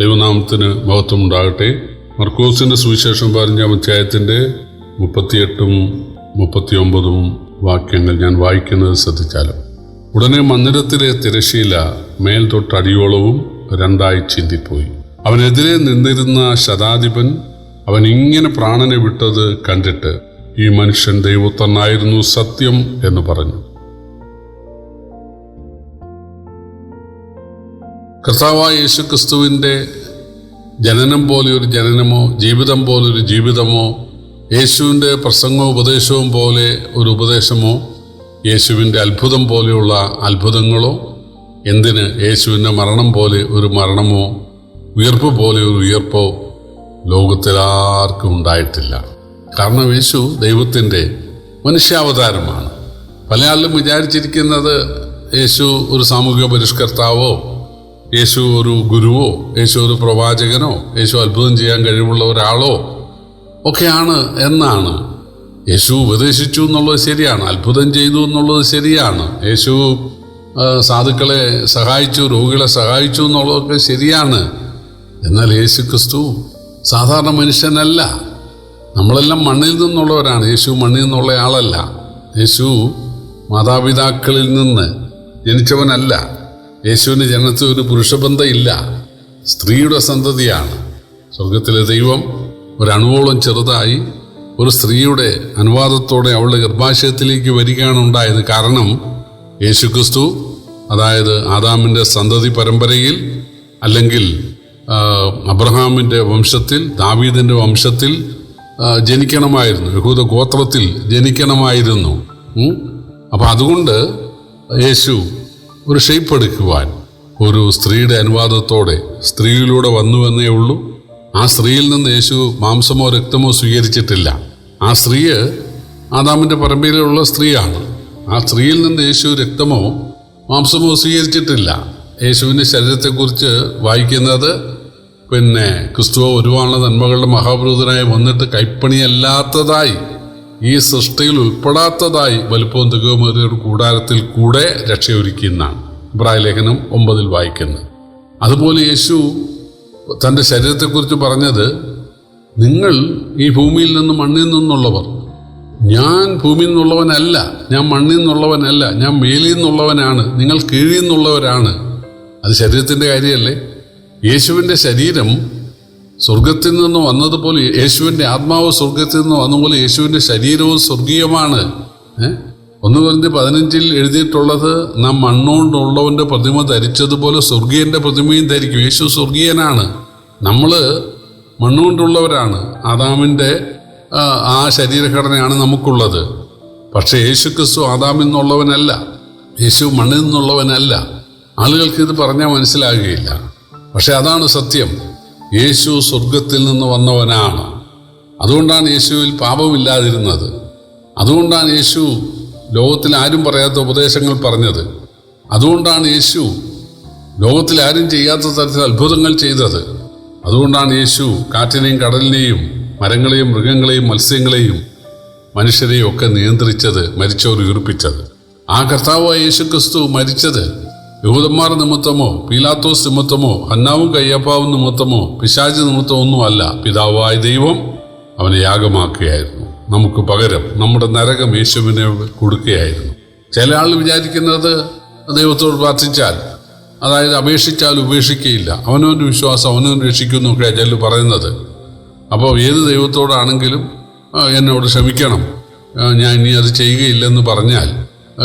ദൈവനാമത്തിന് മഹത്വം ഉണ്ടാകട്ടെ മർക്കോസിന്റെ സുവിശേഷം പറഞ്ഞ അധ്യായത്തിന്റെ മുപ്പത്തിയെട്ടും മുപ്പത്തിയൊമ്പതും വാക്യങ്ങൾ ഞാൻ വായിക്കുന്നത് ശ്രദ്ധിച്ചാലും. ഉടനെ മന്ദിരത്തിലെ തിരശീല മേൽ തൊട്ടടിയോളവും രണ്ടായി ചിന്തിപ്പോയി. അവനെതിരെ നിന്നിരുന്ന ശതാധിപൻ അവൻ ഇങ്ങനെ പ്രാണനെ വിട്ടത് കണ്ടിട്ട് ഈ മനുഷ്യൻ ദൈവത്തന്നായിരുന്നു സത്യം എന്ന് പറഞ്ഞു. കർത്താവായ യേശു ക്രിസ്തുവിന്റെ ജനനം പോലെയൊരു ജനനമോ ജീവിതം പോലൊരു ജീവിതമോ യേശുവിന്റെ പ്രസംഗവും ഉപദേശവും പോലെ ഒരു ഉപദേശമോ യേശുവിന്റെ അത്ഭുതം പോലെയുള്ള അത്ഭുതങ്ങളോ എന്തിന് യേശുവിന്റെ മരണം പോലെ ഒരു മരണമോ ഉയർപ്പ് പോലെ ഒരു ഉയർപ്പോ ലോകത്തിലാർക്കും ഉണ്ടായിട്ടില്ല. കാരണം യേശു ദൈവത്തിന്റെ മനുഷ്യാവതാരമാണ്. പല ആളും വിചാരിച്ചിരിക്കുന്നത് യേശു ഒരു സാമൂഹിക പരിഷ്കർത്താവോ യേശു ഒരു ഗുരുവോ യേശു ഒരു പ്രവാചകനോ യേശു അത്ഭുതം ചെയ്യാൻ കഴിവുള്ള ഒരാളോ ഒക്കെയാണ് എന്നാണ്. യേശു ഉപദേശിച്ചു എന്നുള്ളത് ശരിയാണ് അത്ഭുതം ചെയ്തു എന്നുള്ളത് ശരിയാണ്. യേശു സാധുക്കളെ സഹായിച്ചു രോഗികളെ സഹായിച്ചു എന്നുള്ളതൊക്കെ ശരിയാണ്. എന്നാൽ യേശു ക്രിസ്തു സാധാരണ മനുഷ്യനല്ല. നമ്മളെല്ലാം മണ്ണിൽ നിന്നുള്ളവരാണ് യേശു മണ്ണിൽ നിന്നുള്ള ആളല്ല. യേശു മാതാപിതാക്കളിൽ നിന്ന് ജനിച്ചവനല്ല. യേശുവിന് ജനനത്തിൽ ഒരു പുരുഷബന്ധം ഇല്ല സ്ത്രീയുടെ സന്തതിയാണ്. സ്വർഗത്തിലെ ദൈവം ഒരണുവോളം ചെറുതായി ഒരു സ്ത്രീയുടെ അനുവാദത്തോടെ അവളുടെ ഗർഭാശയത്തിലേക്ക് വരികയാണ് ഉണ്ടായത്. കാരണം യേശുക്രിസ്തു അതായത് ആദാമിന്റെ സന്തതി പരമ്പരയിൽ അല്ലെങ്കിൽ അബ്രഹാമിന്റെ വംശത്തിൽ ദാവീദിന്റെ വംശത്തിൽ ജനിക്കണമായിരുന്നു. യഹൂദ ഗോത്രത്തിൽ ജനിക്കണമായിരുന്നു? അപ്പം അതുകൊണ്ട് യേശു ഒരു ഷേപ്പ് എടുക്കുവാൻ ഒരു സ്ത്രീയുടെ അനുവാദത്തോടെ സ്ത്രീയിലൂടെ വന്നു എന്നേ ഉള്ളൂ. ആ സ്ത്രീയിൽ നിന്ന് യേശു മാംസമോ രക്തമോ സ്വീകരിച്ചിട്ടില്ല. ആ സ്ത്രീയ് ആദാമിന്റെ പറമ്പിലുള്ള സ്ത്രീയാണ്. ആ സ്ത്രീയിൽ നിന്ന് യേശു രക്തമോ മാംസമോ സ്വീകരിച്ചിട്ടില്ല. യേശുവിന്റെ ശരീരത്തെക്കുറിച്ച് വായിക്കുന്നത് പിന്നെ ക്രിസ്തുവ ഒരുപാട് നന്മകളുടെ മഹാപുരുതനായി വന്നിട്ട് കൈപ്പണിയല്ലാത്തതായി ഈ സൃഷ്ടിയിൽ ഉൾപ്പെടാത്തതായി വലുപ്പവും തികവുമേറിയ ഒരു കൂടാരത്തിൽ കൂടെ രക്ഷയൊരുക്കിയെന്നാണ്. ഇബ്രാഹിം ലേഖനം ഒമ്പതിൽ വായിക്കുന്നത് അതുപോലെ യേശു തന്റെ ശരീരത്തെക്കുറിച്ച് പറഞ്ഞത് നിങ്ങൾ ഈ ഭൂമിയിൽ നിന്ന് മണ്ണിൽ നിന്നുള്ളവർ ഞാൻ ഭൂമിയിൽ നിന്നുള്ളവനല്ല ഞാൻ മണ്ണിൽ നിന്നുള്ളവനല്ല ഞാൻ മേലിൽ നിന്നുള്ളവനാണ് നിങ്ങൾ കീഴിൽ നിന്നുള്ളവരാണ്. അത് ശരീരത്തിന്റെ കാര്യമല്ലേ? യേശുവിന്റെ ശരീരം സ്വർഗത്തിൽ നിന്ന് വന്നതുപോലെ യേശുവിന്റെ ആത്മാവ് സ്വർഗത്തിൽ നിന്ന് വന്നതുപോലെ യേശുവിന്റെ ശരീരവും സ്വർഗീയമാണ്? ഒന്ന് പറഞ്ഞ് പതിനഞ്ചിൽ എഴുതിയിട്ടുള്ളത് നാം മണ്ണുകൊണ്ടുള്ളവന്റെ പ്രതിമ ധരിച്ചതുപോലെ സ്വർഗീയന്റെ പ്രതിമയും ധരിക്കും. യേശു സ്വർഗീയനാണ്. നമ്മൾ മണ്ണുകൊണ്ടുള്ളവരാണ്. ആദാമിന്റെ ആ ശരീരഘടനയാണ് നമുക്കുള്ളത്. പക്ഷേ യേശു ക്രിസ്തു ആദാമിൽ നിന്നുള്ളവനല്ല. യേശു മണ്ണിൽ നിന്നുള്ളവനല്ല. ആളുകൾക്ക് ഇത് പറഞ്ഞാൽ മനസ്സിലാകുകയില്ല. പക്ഷെ അതാണ് സത്യം. യേശു സ്വർഗത്തിൽ നിന്ന് വന്നവനാണ്. അതുകൊണ്ടാണ് യേശുവിൽ പാപമില്ലാതിരുന്നത്. അതുകൊണ്ടാണ് യേശു ലോകത്തിൽ ആരും പറയാത്ത ഉപദേശങ്ങൾ പറഞ്ഞത്. അതുകൊണ്ടാണ് യേശു ലോകത്തിൽ ആരും ചെയ്യാത്ത തരത്തിൽ അത്ഭുതങ്ങൾ ചെയ്തത്. അതുകൊണ്ടാണ് യേശു കാറ്റിനെയും കടലിനെയും മരങ്ങളെയും മൃഗങ്ങളെയും മത്സ്യങ്ങളെയും മനുഷ്യരെയും ഒക്കെ നിയന്ത്രിച്ചത് മരിച്ചവർ ഉയർപ്പിച്ചത്. ആ കർത്താവായ യേശു ക്രിസ്തു മരിച്ചത് യഹൂദന്മാർ നിമിത്തമോ പീലാത്തോസ് നിമിത്തമോ അന്നാവും കയ്യപ്പാവും നിമിത്തമോ പിശാച് നിമിത്തമോ ഒന്നുമല്ല പിതാവായ ദൈവം അവനെ യാഗമാക്കുകയായിരുന്നു. നമുക്ക് പകരം നമ്മുടെ നരകം യേശുവിനെ കൊടുക്കുകയായിരുന്നു. ചില ആൾ വിചാരിക്കുന്നത് ദൈവത്തോട് പ്രാർത്ഥിച്ചാൽ അതായത് അപേക്ഷിച്ചാൽ ഉപേക്ഷിക്കുകയില്ല അവനവന്റെ വിശ്വാസം അവനവൻ രക്ഷിക്കുന്നൊക്കെ ചിലർ പറയുന്നത്. അപ്പോൾ ഏത് ദൈവത്തോടാണെങ്കിലും എന്നോട് ക്ഷമിക്കണം. ഞാൻ ഇനി അത് ചെയ്യുകയില്ലെന്ന് പറഞ്ഞാൽ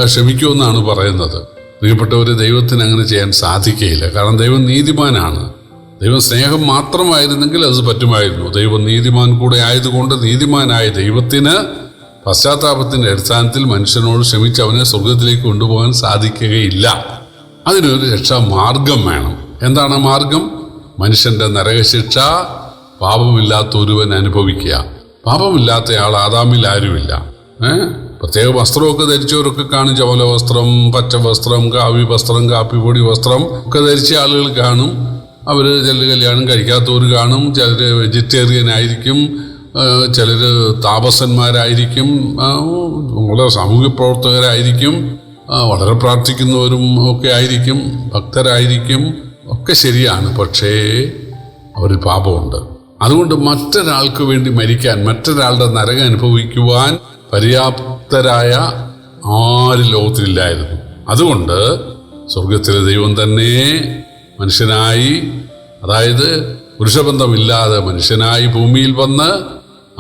ക്ഷമിക്കുമെന്നാണ് പറയുന്നത്. പ്രിയപ്പെട്ടവർ ദൈവത്തിന് അങ്ങനെ ചെയ്യാൻ സാധിക്കുകയില്ല കാരണം ദൈവം നീതിമാനാണ്. ദൈവം സ്നേഹം മാത്രമായിരുന്നെങ്കിൽ അത് പറ്റുമായിരുന്നു. ദൈവം നീതിമാൻ കൂടെ ആയതുകൊണ്ട് നീതിമാനായ ദൈവത്തിന് പശ്ചാത്താപത്തിന്റെ അടിസ്ഥാനത്തിൽ മനുഷ്യനോട് ക്ഷമിച്ച് അവനെ സ്വർഗത്തിലേക്ക് കൊണ്ടുപോകാൻ സാധിക്കുകയില്ല. അതിനൊരു രക്ഷാമാർഗം വേണം. എന്താണ് മാർഗം? മനുഷ്യന്റെ നരകശിക്ഷ പാപമില്ലാത്ത ഒരുവൻ അനുഭവിക്കുക. പാപമില്ലാത്തയാൾ ആദാമിൽ ആരുമില്ല. ഏ? പ്രത്യേക വസ്ത്രമൊക്കെ ധരിച്ചവരൊക്കെ കാണും. ചവല വസ്ത്രം പച്ച വസ്ത്രം കാവി വസ്ത്രം കാപ്പിപ്പൊടി വസ്ത്രം ഒക്കെ ധരിച്ച ആളുകൾ കാണും. അവർ ചിലർ കല്യാണം കഴിക്കാത്തവർ കാണും. ചിലർ വെജിറ്റേറിയൻ ആയിരിക്കും. ചിലർ താപസന്മാരായിരിക്കും വളരെ സാമൂഹ്യ പ്രവർത്തകരായിരിക്കും. വളരെ പ്രാർത്ഥിക്കുന്നവരും ഒക്കെ ആയിരിക്കും. ഭക്തരായിരിക്കും. ഒക്കെ ശരിയാണ്. പക്ഷേ അവരിൽ പാപമുണ്ട്. അതുകൊണ്ട് മറ്റൊരാൾക്ക് വേണ്ടി മരിക്കാൻ മറ്റൊരാളുടെ നരകം അനുഭവിക്കുവാൻ പര്യാപ്തരായ ആര് ലോകത്തിലില്ലായിരുന്നു. അതുകൊണ്ട് സ്വർഗത്തിലെ ദൈവം തന്നെ മനുഷ്യനായി അതായത് പുരുഷബന്ധമില്ലാതെ മനുഷ്യനായി ഭൂമിയിൽ വന്ന്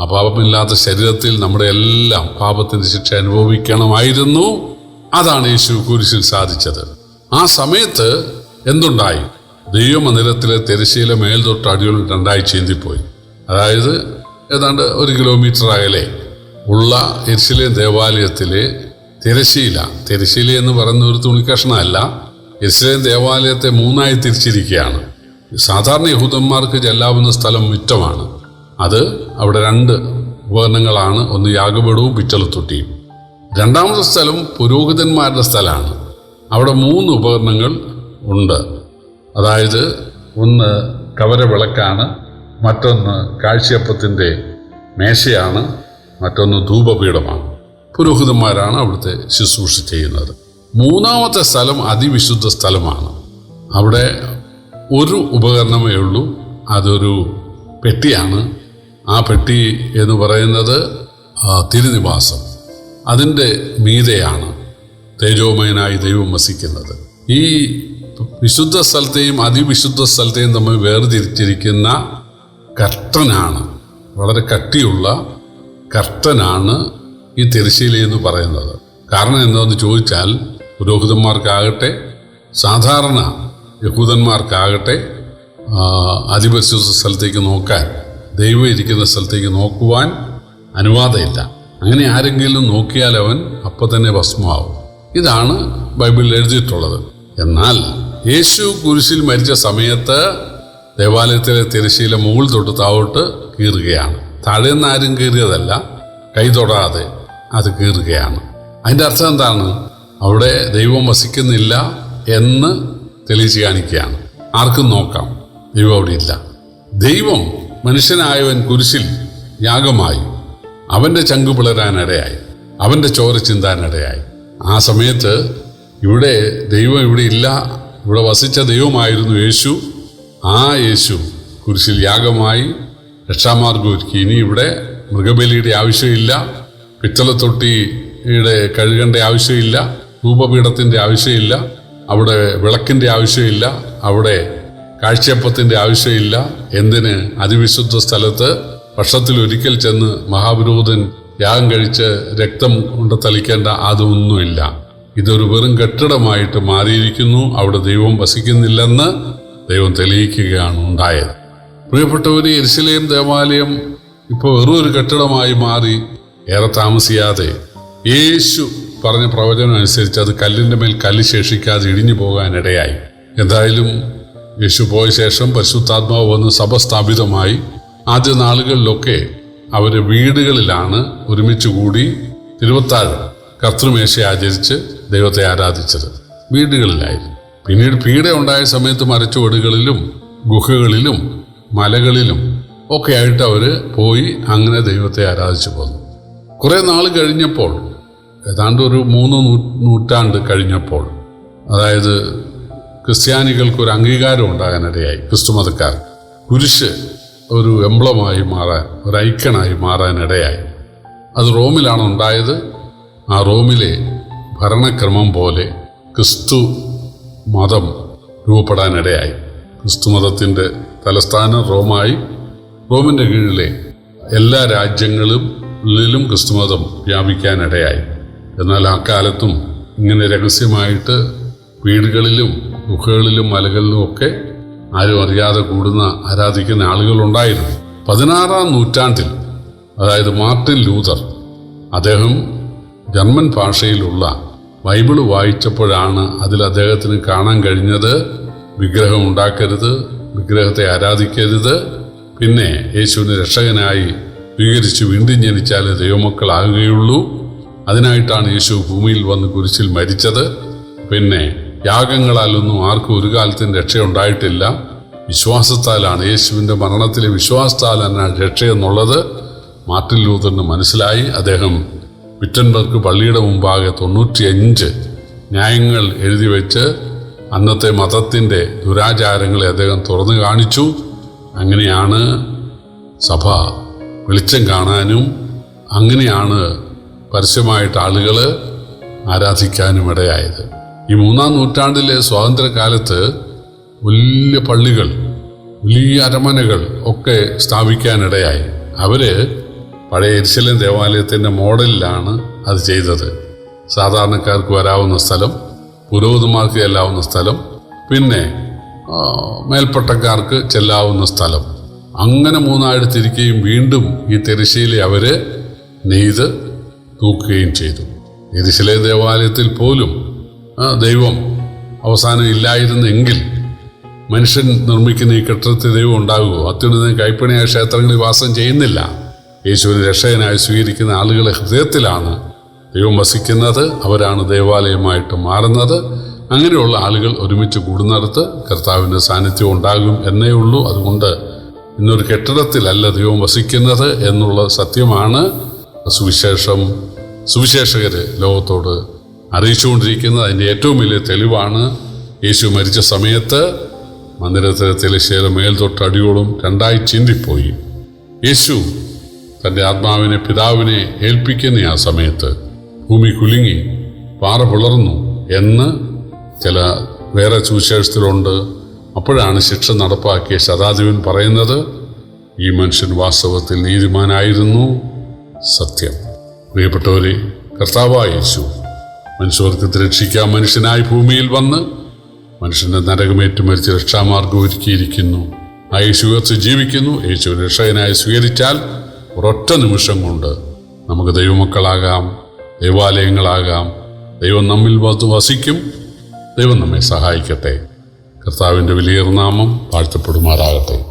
ആ പാപമില്ലാത്ത ശരീരത്തിൽ നമ്മുടെ എല്ലാം പാപത്തിന്റെ ശിക്ഷ അനുഭവിക്കണമായിരുന്നു. അതാണ് യേശു കുരിശിൽ സാധിച്ചത്. ആ സമയത്ത് എന്തുണ്ടായി? ദൈവമന്ദിരത്തിലെ തിരശ്ശീല മേൽതൊട്ട് അടിയോളം രണ്ടായി ചീന്തിപ്പോയി. അതായത് ഏതാണ്ട് ഒരു കിലോമീറ്റർ അകലെ ഉള്ള എരിശിലേം ദേവാലയത്തിലെ തിരശീല തിരശീല എന്ന് പറയുന്ന ഒരു തുണിക്കഷ്ണമല്ല. ഇസ്ലേം ദേവാലയത്തെ മൂന്നായി തിരിച്ചിരിക്കുകയാണ്. സാധാരണ യഹൂദന്മാർക്ക് ചെല്ലാവുന്ന സ്ഥലം മുറ്റമാണ്. അത് അവിടെ രണ്ട് ഉപകരണങ്ങളാണ്. ഒന്ന് യാഗപീഠവും പിച്ചളത്തൊട്ടിയും രണ്ടാമത്തെ സ്ഥലം പുരോഹിതന്മാരുടെ സ്ഥലമാണ്. അവിടെ മൂന്ന് ഉപകരണങ്ങൾ ഉണ്ട്. അതായത് ഒന്ന് കവര വിളക്കാണ് മറ്റൊന്ന് കാഴ്ചയപ്പത്തിന്റെ മേശയാണ് മറ്റൊന്ന് ധൂപപീഠമാണ്. പുരോഹിതന്മാരാണ് അവിടുത്തെ ശുശ്രൂഷ ചെയ്യുന്നത്. മൂന്നാമത്തെ സ്ഥലം അതിവിശുദ്ധ സ്ഥലമാണ്. അവിടെ ഒരു ഉപകരണമേ ഉള്ളൂ. അതൊരു പെട്ടിയാണ്. ആ പെട്ടി എന്ന് പറയുന്നത് തിരുനിവാസം. അതിന്റെ മീതെയാണ് തേജോമയനായി ദൈവം വസിക്കുന്നത്. ഈ വിശുദ്ധ സ്ഥലത്തെയും അതിവിശുദ്ധ സ്ഥലത്തെയും തമ്മിൽ വേർതിരിച്ചിരിക്കുന്ന കർട്ടനാണ്. വളരെ കട്ടിയുള്ള കർട്ടനാണ് ഈ തിരശ്ശീല എന്ന് പറയുന്നത്. കാരണം എന്താണെന്ന് ചോദിച്ചാൽ പുരോഹിതന്മാർക്കാകട്ടെ സാധാരണ യഹൂദന്മാർക്കാകട്ടെ അതിപരിശുദ്ധ സ്ഥലത്തേക്ക് നോക്കാൻ ദൈവം ഇരിക്കുന്ന സ്ഥലത്തേക്ക് നോക്കുവാൻ അനുവാദമില്ല. അങ്ങനെ ആരെങ്കിലും നോക്കിയാൽ അവൻ അപ്പം തന്നെ ഭസ്മമാവും. ഇതാണ് ബൈബിളിൽ എഴുതിയിട്ടുള്ളത്. എന്നാൽ യേശു കുരിശിൽ മരിച്ച സമയത്ത് ദേവാലയത്തിലെ തിരശ്ശീല മുകൾ തൊട്ട് താവോട്ട് കീറുകയാണ്. താഴെ നിന്ന് ആരും കീറിയതല്ല കൈ തൊടാതെ അത് കീറുകയാണ്. അതിന്റെ അർത്ഥം എന്താണ്? അവിടെ ദൈവം വസിക്കുന്നില്ല എന്ന് തെളിയിച്ച് കാണിക്കുകയാണ് ആർക്കും നോക്കാം. ദൈവം അവിടെ ഇല്ല. ദൈവം മനുഷ്യനായവൻ കുരിശിൽ യാഗമായി. അവന്റെ ചങ്കു പിളരാനിടയായി അവന്റെ ചോര ചിന്താനിടയായി ആ സമയത്ത് ഇവിടെ ദൈവം ഇവിടെ ഇല്ല ഇവിടെ വസിച്ച ദൈവമായിരുന്നു യേശു. ആ യേശു കുരിശിൽ യാഗമായി രക്ഷാമാർഗം ഒരുക്കി. ഇനി ഇവിടെ മൃഗബലിയുടെ ആവശ്യമില്ല. പിത്തളത്തൊട്ടിയുടെ കഴുകേണ്ട ആവശ്യമില്ല. ധൂപപീഠത്തിന്റെ ആവശ്യമില്ല. അവിടെ വിളക്കിന്റെ ആവശ്യമില്ല. അവിടെ കാഴ്ചയപ്പത്തിന്റെ ആവശ്യമില്ല. എന്തിന്? അതിവിശുദ്ധ സ്ഥലത്ത് വർഷത്തിൽ ഒരിക്കൽ ചെന്ന് മഹാപുരോഹിതൻ യാഗം കഴിച്ച് രക്തം കൊണ്ട് തളിക്കേണ്ട അതൊന്നുമില്ല. ഇതൊരു വെറും കെട്ടിടമായിട്ട് മാറിയിരിക്കുന്നു. അവിടെ ദൈവം വസിക്കുന്നില്ലെന്ന് ദൈവം തെളിയിക്കുകയാണ് ഉണ്ടായത്. പ്രിയപ്പെട്ടവര് എരിശിലേം ദേവാലയം ഇപ്പോൾ വെറും ഒരു കെട്ടിടമായി മാറി ഏറെ താമസിയാതെ യേശു പറഞ്ഞ പ്രവചനം അനുസരിച്ച് അത് കല്ലിന്റെ മേൽ കല്ല് ശേഷിക്കാതെ ഇടിഞ്ഞു പോകാനിടയായി. എന്തായാലും യേശു പോയ ശേഷം പരിശുദ്ധാത്മാവ് വന്ന് സഭ സ്ഥാപിതമായി ആദ്യ നാളുകളിലൊക്കെ അവർ വീടുകളിലാണ് ഒരുമിച്ച് കൂടി തിരുവത്താഴ് കർത്തൃമേശ ആചരിച്ച് ദൈവത്തെ ആരാധിച്ചത്. വീടുകളിലായിരുന്നു. പിന്നീട് പീഡ ഉണ്ടായ സമയത്ത് മരച്ചുവടുകളിലും ഗുഹകളിലും മലകളിലും ഒക്കെ ആയിട്ട് അവർ പോയി അങ്ങനെ ദൈവത്തെ ആരാധിച്ചു പോന്നു. കുറേ നാൾ കഴിഞ്ഞപ്പോൾ ഏതാണ്ട് ഒരു മൂന്ന് നൂറ്റാണ്ട് കഴിഞ്ഞപ്പോൾ അതായത് ക്രിസ്ത്യാനികൾക്ക് ഒരു അംഗീകാരം ഉണ്ടാകാനിടയായി. ക്രിസ്തുമതക്കാർ കുരിശ് ഒരു എംബ്ലമായി മാറാൻ ഒരു ഐക്കണായി മാറാനിടയായി. അത് റോമിലാണ് ഉണ്ടായത്. ആ റോമിലെ ഭരണക്രമം പോലെ ക്രിസ്തു മതം രൂപപ്പെടാനിടയായി. ക്രിസ്തു മതത്തിന്റെ തലസ്ഥാനം റോമായി റോമിന്റെ കീഴിലെ എല്ലാ രാജ്യങ്ങളും ളിലും ക്രിസ്തുമതം വ്യാപിക്കാനിടയായി. എന്നാൽ ആ കാലത്തും ഇങ്ങനെ രഹസ്യമായിട്ട് വീടുകളിലും ഗുഹകളിലും മലകളിലും ഒക്കെ ആരും അറിയാതെ കൂടുന്ന ആരാധിക്കുന്ന ആളുകളുണ്ടായിരുന്നു. പതിനാറാം നൂറ്റാണ്ടിൽ അതായത് മാർട്ടിൻ ലൂതർ അദ്ദേഹം ജർമ്മൻ ഭാഷയിലുള്ള ബൈബിൾ വായിച്ചപ്പോഴാണ് അതിൽ അദ്ദേഹത്തിന് കാണാൻ കഴിഞ്ഞത് വിഗ്രഹം ഉണ്ടാക്കരുത് വിഗ്രഹത്തെ ആരാധിക്കരുത്. പിന്നെ യേശുവിനെ രക്ഷകനായി സ്വീകരിച്ച് വീണ്ടും ജനിച്ചാലേ ദൈവമക്കളാകുകയുള്ളൂ. അതിനായിട്ടാണ് യേശു ഭൂമിയിൽ വന്ന് കുരിശിൽ മരിച്ചത്. പിന്നെ യാഗങ്ങളാലൊന്നും ആർക്കും ഒരു കാലത്തും രക്ഷയുണ്ടായിട്ടില്ല. വിശ്വാസത്താലാണ് യേശുവിന്റെ മരണത്തിലെ വിശ്വാസത്താലാണ് രക്ഷയെന്നുള്ളത്. മാർട്ടിൻ ലൂതറിന് മനസ്സിലായി. അദ്ദേഹം വിറ്റൻബർഗ് പള്ളിയുടെ മുമ്പാകെ തൊണ്ണൂറ്റിയഞ്ച് ന്യായങ്ങൾ എഴുതി വെച്ച് അന്നത്തെ മതത്തിന്റെ ദുരാചാരങ്ങളെ അദ്ദേഹം തുറന്നു കാണിച്ചു. അങ്ങനെയാണ് സഭ വെളിച്ചം കാണാനും അങ്ങനെയാണ് പരസ്യമായിട്ട് ആളുകൾ ആരാധിക്കാനും ഇടയായത്. ഈ മൂന്നാം നൂറ്റാണ്ടിലെ സ്വാതന്ത്ര്യകാലത്ത് വലിയ പള്ളികൾ വലിയ അരമനകൾ ഒക്കെ സ്ഥാപിക്കാനിടയായി. അവർ പഴയ എരിശലം ദേവാലയത്തിന്റെ മോഡലിലാണ് അത് ചെയ്തത്. സാധാരണക്കാർക്ക് വരാവുന്ന സ്ഥലം പുരോഹിതന്മാർക്ക് ചെല്ലാവുന്ന സ്ഥലം പിന്നെ മേൽപ്പട്ടക്കാർക്ക് ചെല്ലാവുന്ന സ്ഥലം. അങ്ങനെ മൂന്നായിട്ട് തിരിക്കുകയും വീണ്ടും ഈ തിരശ്ശീല അവർ നെയ്ത് തൂക്കുകയും ചെയ്തു. എരിശിലെ ദേവാലയത്തിൽ പോലും ദൈവം അവസാനം ഇല്ലായിരുന്നെങ്കിൽ മനുഷ്യൻ നിർമ്മിക്കുന്ന ഈ കെട്ടിടത്തിൽ ദൈവം ഉണ്ടാകുമോ? അത്യുന്നത കൈപ്പണിയായ ക്ഷേത്രങ്ങളിൽ വാസം ചെയ്യുന്നില്ല. യേശുവിനെ രക്ഷകനായി സ്വീകരിക്കുന്ന ആളുകളെ ഹൃദയത്തിലാണ് ദൈവം വസിക്കുന്നത് അവരാണ് ദേവാലയമായിട്ട് മാറുന്നത്. അങ്ങനെയുള്ള ആളുകൾ ഒരുമിച്ച് കൂടുന്നിടത്ത് കർത്താവിന്റെ സാന്നിധ്യം ഉണ്ടാകും എന്നേ ഉള്ളൂ. അതുകൊണ്ട് ഇന്നൊരു കെട്ടിടത്തിലല്ല ദൈവം വസിക്കുന്നത് എന്നുള്ള സത്യമാണ്. സുവിശേഷം സുവിശേഷകർ ലോകത്തോട് അറിയിച്ചുകൊണ്ടിരിക്കുന്നത് അതിന്റെ ഏറ്റവും വലിയ തെളിവാണ്. യേശു മരിച്ച സമയത്ത് മന്ദിരത്തിലെ തെളിശേല മേൽ തൊട്ട് അടിയോളം രണ്ടായി ചിന്തിപ്പോയി. യേശു തന്റെ ആത്മാവിനെ പിതാവിനെ ഏൽപ്പിക്കുന്ന ആ സമയത്ത് ഭൂമി കുലുങ്ങി പാറ പിളർന്നു എന്ന് ചില വേറെ സുവിശേഷത്തിലുണ്ട്. അപ്പോഴാണ് ശിക്ഷ നടപ്പാക്കിയ ശതാധിപൻ പറയുന്നത് ഈ മനുഷ്യൻ വാസ്തവത്തിൽ നീതിമാനായിരുന്നു. സത്യം. പ്രിയപ്പെട്ടവരെ കർത്താവായിച്ചു മനുഷ്യവർഗത്തെ രക്ഷിക്കാൻ മനുഷ്യനായി ഭൂമിയിൽ വന്ന് മനുഷ്യന്റെ നരകമേറ്റു മരിച്ച് രക്ഷാമാർഗം ഒരുക്കിയിരിക്കുന്നു. ആ യേശു ജീവിക്കുന്നു. യേശു രക്ഷകനായി സ്വീകരിച്ചാൽ ഒരൊറ്റ നിമിഷം കൊണ്ട് നമുക്ക് ദൈവമക്കളാകാം. ദൈവാലയങ്ങളാകാം. ദൈവം നമ്മിൽ വസിക്കും. ദൈവം നമ്മെ സഹായിക്കട്ടെ. കർത്താവിന്റെ വലിയ നാമം വാഴ്ത്തപ്പെടുമാറാകട്ടെ.